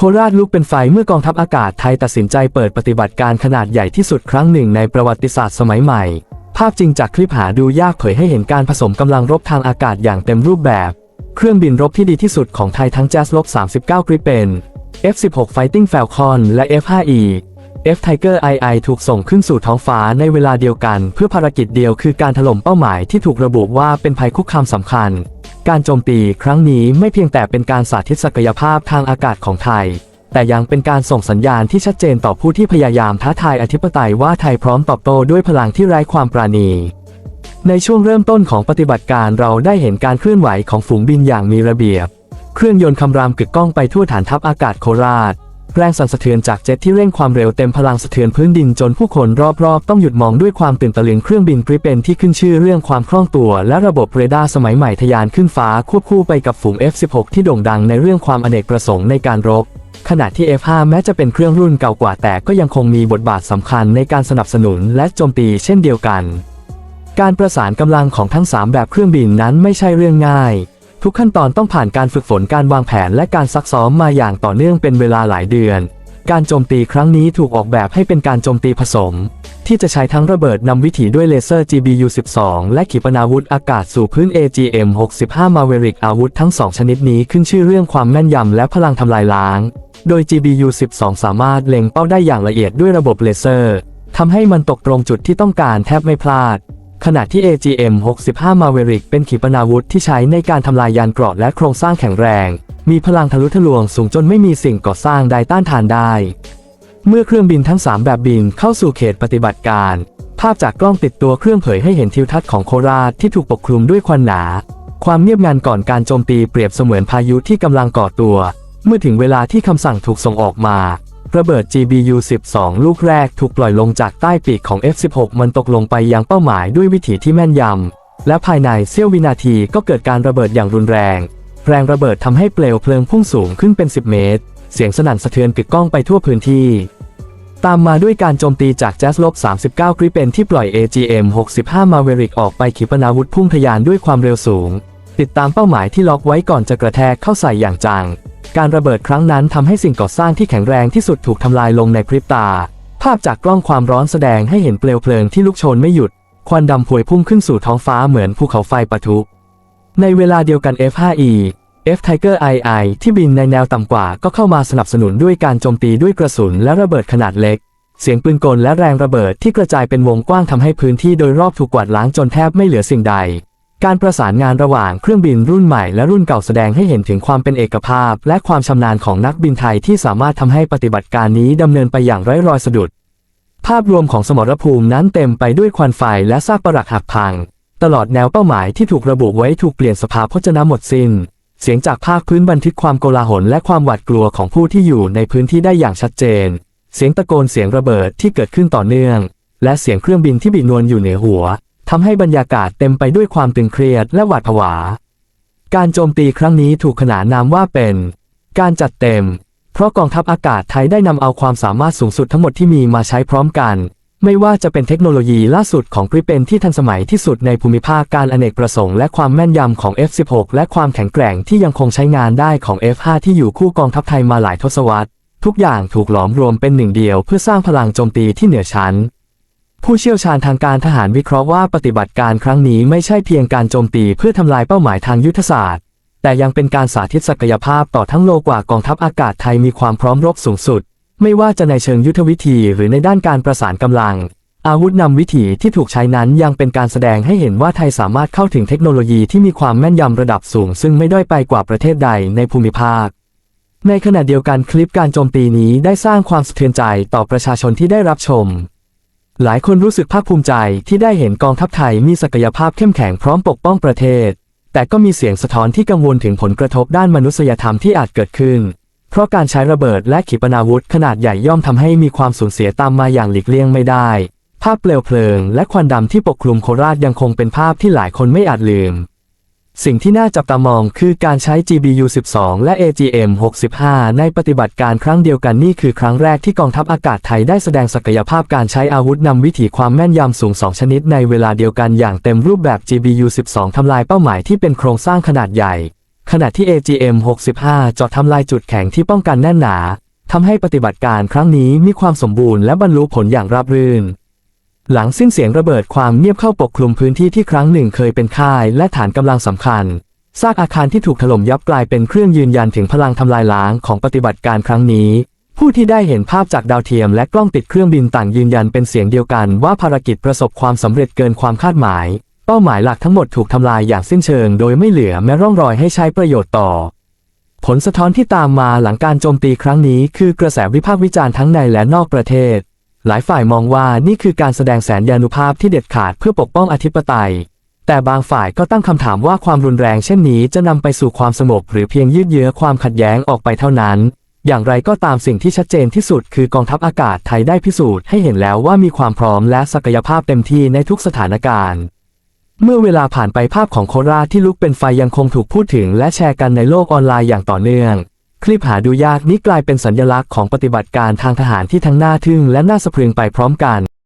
โคราชลุกเป็นไฟเมื่อกองทัพอากาศไทยตัดสินใจเปิดปฏิบัติการขนาดใหญ่ที่สุดครั้งหนึ่งในประวัติศาสตร์สมัยใหม่ ภาพจริงจากคลิปหาดูยากเผยให้เห็นการผสมกำลังรบทางอากาศอย่างเต็มรูปแบบ เครื่องบินรบที่ดีที่สุดของไทยทั้ง Jazz ลบ39กริเปน F16 Fighting Falcon และ F5E F Tiger II ถูกส่งขึ้นสู่ท้องฟ้าในเวลาเดียวกัน เพื่อภารกิจเดียวคือการถล่มเป้าหมายที่ถูกระบุว่าเป็นภัยคุกคามสำคัญ การโจมตีครั้งนี้ไม่เพียงแต่เป็นการสาธิตศักยภาพทางอากาศของไทย แต่ยังเป็นการส่งสัญญาณที่ชัดเจนต่อผู้ที่พยายามท้าทายอธิปไตยว่าไทยพร้อมตอบโต้ด้วยพลังที่ไร้ความปราณีในช่วงเริ่มต้นของปฏิบัติการเราได้เห็นการเคลื่อนไหวของฝูงบินอย่างมีระเบียบ เครื่องยนต์คำรามกึกก้องไปทั่วฐานทัพอากาศโคราช แรงสั่นสะเทือนจากเจ็ตที่เร่งความเร็วเต็มพลังสะเทือนพื้นดินจนผู้คนรอบๆ ต้องหยุดมองด้วยความตื่นตะลึงเครื่องบินกริเปนที่ขึ้นชื่อเรื่องความคล่องตัว และระบบเรดาร์สมัยใหม่ทยานขึ้นฟ้าควบคู่ไปกับฝูง F16 ที่โด่งดังในเรื่องความอเนกประสงค์ในการรบ ขณะที่ F5 แม้จะเป็นเครื่องรุ่นเก่ากว่าแต่ก็ยังคงมีบทบาทสำคัญในการสนับสนุนและโจมตีเช่นเดียวกัน การประสานกำลังของทั้ง 3 แบบเครื่องบินนั้นไม่ใช่เรื่องง่าย ทุกขั้นตอนต้องผ่านการฝึกฝนการวางแผนและการซักซ้อมมาอย่างต่อเนื่องเป็นเวลาหลายเดือน การโจมตีครั้งนี้ถูกออกแบบให้เป็นการโจมตีผสม ที่จะใช้ทั้งระเบิดนำวิถีด้วยเลเซอร์ GBU-12 และขีปนาวุธอากาศสู่พื้น AGM-65 Maverick อาวุธทั้งสองชนิดนี้ขึ้นชื่อเรื่องความแม่นยำและพลังทำลายล้าง โดย GBU-12 สามารถเล็งเป้าได้อย่างละเอียดด้วยระบบเลเซอร์ทำให้มันตกตรงจุดที่ต้องการแทบไม่พลาด ขณะที่ AGM-65 Maverick เป็นขีปนาวุธที่ใช้ในการทำลายยานเกราะและโครงสร้างแข็งแรง มีพลังทะลุทะลวงสูงจนไม่มีสิ่งก่อสร้างใดต้านทานได้ เมื่อเครื่องบินทั้ง 3 แบบบินเข้าสู่เขตปฏิบัติการ ภาพจากกล้องติดตัวเครื่องเผยให้เห็นทิวทัศน์ของโคราชที่ถูกปกคลุมด้วยควันหนา ความเงียบงันก่อนการโจมตีเปรียบเสมือนพายุที่กำลังก่อตัว เมื่อถึงเวลาที่คำสั่งถูกส่งออกมา ระเบิด GBU-12 ลูกแรกถูกปล่อยลงจากใต้ปีกของ F16 มันตกลงไปยังเป้าหมายด้วยวิถีที่แม่นยำ และภายในเสี้ยววินาทีก็เกิดการระเบิดอย่างรุนแรง แรงระเบิดทำให้เปลวเพลิงพุ่งสูงขึ้นเป็น 10 เมตร เสียงสนั่นสะเทือนกึกก้องไปทั่วพื้นที่ ตามมาด้วยการโจมตีจากแจ๊สลบ 39กริเปนที่ปล่อย AGM 65 Maverick ออกไปขีปนาวุธพุ่งทะยานด้วยความเร็วสูง ติดตามเป้าหมายที่ล็อกไว้ก่อนจะกระแทกเข้าใส่อย่างจัง การระเบิดครั้งนั้นทำให้สิ่งก่อสร้างที่แข็งแรงที่สุดถูกทำลายลงในพริบตา ภาพจากกล้องความร้อนแสดงให้เห็นเปลวเพลิงที่ลุกโชนไม่หยุด ควันดำพวยพุ่งขึ้นสู่ท้องฟ้าเหมือนภูเขาไฟปะทุ ในเวลาเดียวกัน F5E F Tiger II ที่บินในแนวต่ำกว่าก็เข้ามาสนับสนุนด้วยการโจมตีด้วยกระสุนและระเบิดขนาดเล็ก เสียงปืนกลและแรงระเบิดที่กระจายเป็นวงกว้างทำให้พื้นที่โดยรอบถูกกวาดล้างจนแทบไม่เหลือสิ่งใด การประสานงานระหว่างเครื่องบินรุ่นใหม่และรุ่นเก่าแสดงให้เห็นถึงความเป็นเอกภาพ และความชำนาญของนักบินไทยที่สามารถทำให้ปฏิบัติการนี้ดำเนินไปอย่างไร้รอยสะดุด ภาพรวมของสมรภูมินั้นเต็มไปด้วยควันไฟและซากปรักหักพัง ตลอดแนวเป้าหมายที่ถูกระบุไว้ถูกเปลี่ยนสภาพจนะหมดสิน้น เสียงจากภาคพื้นบันทึกความโกลาหลและความหวาดกลัวของผู้ที่อยู่ในพื้นที่ได้อย่างชัดเจน เสียงตะโกนเสียงระเบิดที่เกิดขึ้นต่อเนื่อง และเสียงเครื่องบินที่บินนวลอยู่เหนือหัว ทำให้บรรยากาศเต็มไปด้วยความตึงเครียดและหวาดผวา การโจมตีครั้งนี้ถูกขนานนามว่าเป็น การจัดเต็ม เพราะกองทัพอากาศไทยได้นำเอาความสามารถสูงสุดทั้งหมดที่มีมาใช้พร้อมกัน ไม่ว่าจะเป็นเทคโนโลยีล่าสุดของกริเปนที่ทันสมัยที่สุดในภูมิภาคการอเนกประสงค์และความแม่นยำของ F16 และความแข็งแกร่งที่ยังคงใช้งานได้ของ F5 ที่อยู่คู่กองทัพไทยมาหลายทศวรรษ ทุกอย่างถูกหลอมรวมเป็นหนึ่งเดียวเพื่อสร้างพลังโจมตีที่เหนือชั้น ผู้เชี่ยวชาญทางการทหารวิเคราะห์ว่าปฏิบัติการครั้งนี้ไม่ใช่เพียงการโจมตีเพื่อทำลายเป้าหมายทางยุทธศาสตร์ แต่ยังเป็นการสาธิตศักยภาพต่อทั้งโลกว่ากองทัพอากาศไทยมีความพร้อมรบสูงสุด ไม่ว่าจะในเชิงยุทธวิธี หรือในด้านการประสานกำลัง อาวุธนำวิถีที่ถูกใช้นั้นยังเป็นการแสดงให้เห็นว่าไทยสามารถเข้าถึงเทคโนโลยีที่มีความแม่นยำระดับสูง ซึ่งไม่ด้อยไปกว่าประเทศใดในภูมิภาคในขณะเดียวกันคลิปการโจมตีนี้ได้สร้างความสะเทือนใจต่อประชาชนที่ได้รับชม หลายคนรู้สึกภาคภูมิใจที่ได้เห็นกองทัพไทยมีศักยภาพเข้มแข็งพร้อมปกป้องประเทศ แต่ก็มีเสียงสะท้อนที่กังวลถึงผลกระทบด้านมนุษยธรรมที่อาจเกิดขึ้น เพราะการใช้ระเบิดและขีปนาวุธขนาดใหญ่ย่อมทำให้มีความสูญเสียตามมาอย่างหลีกเลี่ยงไม่ได้ ภาพเปลวเพลิง และควันดำที่ปกคลุมโคราชยังคงเป็นภาพที่หลายคนไม่อาจลืม สิ่งที่น่าจับตามองคือการใช้ GBU-12 และ AGM-65 ในปฏิบัติการครั้งเดียวกันนี่คือครั้งแรกที่กองทัพอากาศไทยได้แสดงศักยภาพการใช้อาวุธนำวิถีความแม่นยำสูง 2 ชนิดในเวลาเดียวกันอย่างเต็มรูปแบบ GBU-12 ทำลายเป้าหมายที่เป็นโครงสร้างขนาดใหญ่ ขณะที่ AGM-65 เจาะทำลายจุดแข็งที่ป้องกันแน่นหนาทำให้ปฏิบัติการครั้งนี้มีความสมบูรณ์และบรรลุผลอย่างราบรื่น หลังสิ้นเสียงระเบิดความเงียบเข้าปกคลุมพื้นที่ที่ครั้งหนึ่งเคยเป็นค่ายและฐานกำลังสำคัญ ซากอาคารที่ถูกถล่มยับกลายเป็นเครื่องยืนยันถึงพลังทำลายล้างของปฏิบัติการครั้งนี้ ผู้ที่ได้เห็นภาพจากดาวเทียมและกล้องติดเครื่องบินต่างยืนยันเป็นเสียงเดียวกันว่าภารกิจประสบความสำเร็จเกินความคาดหมาย เป้าหมายหลักทั้งหมดถูกทำลายอย่างสิ้นเชิง โดยไม่เหลือแม้ร่องรอยให้ใช้ประโยชน์ต่อ ผลสะท้อนที่ตามมาหลังการโจมตีครั้งนี้ คือกระแสวิพากษ์วิจารณ์ทั้งในและนอกประเทศ หลายฝ่ายมองว่านี่คือการแสดงแสนยานุภาพที่เด็ดขาดเพื่อปกป้องอธิปไตย แต่บางฝ่ายก็ตั้งคำถามว่าความรุนแรงเช่นนี้จะนำไปสู่ความสงบหรือเพียงยืดเยื้อความขัดแย้งออกไปเท่านั้น อย่างไรก็ตามสิ่งที่ชัดเจนที่สุดคือกองทัพอากาศไทยได้พิสูจน์ให้เห็นแล้วว่ามีความพร้อมและศักยภาพเต็มที่ในทุกสถานการณ์เมื่อเวลาผ่านไปภาพของโคราชที่ลุกเป็นไฟยังคงถูกพูดถึงและแชร์กันในโลกออนไลน์อย่างต่อเนื่อง คลิปหาดูยากนี้กลายเป็นสัญลักษณ์ของปฏิบัติการทางทหารที่ทั้งน่าทึ่งและน่าสะพรึงไปพร้อมกัน